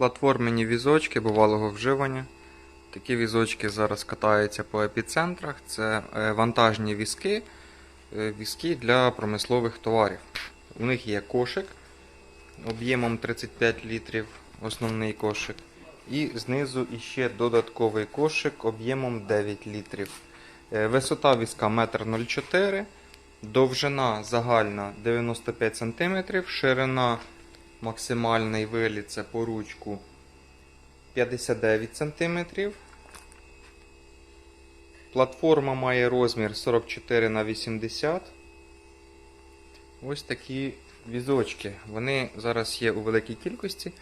Платформені візочки бувалого вживання. Такі візочки зараз катаються по епіцентрах. Це е, вантажні візки, е, візки для промислових товарів. У них є кошик об'ємом 35 літрів, основний кошик. І знизу іще додатковий кошик об'ємом 9 літрів. Е, Висота візка 1,04 м, довжина загальна 95 см, ширина максимальний виліт це по ручку 59 см. Платформа має розмір 44 на 80 Ось такі візочки. Вони зараз є у великій кількості,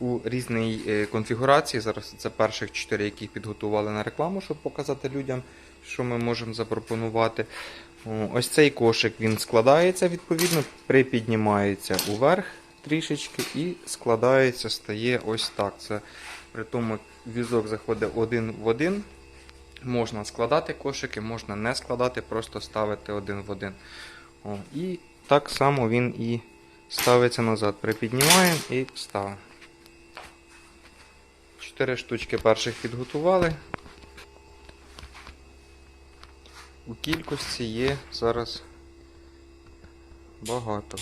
у різній е, конфігурації. Зараз це перших 4, які підготували на рекламу, щоб показати людям, що ми можемо запропонувати. Ось цей кошик він складається відповідно, припіднімається уверх трішечки і складається, стає ось так. Це при тому візок заходить один в один. Можна складати кошики, можна не складати, просто ставити один в один. О, і так само він і ставиться назад. Припіднімаємо і ставимо. Чотири штучки перших підготували. У кількості є зараз багато.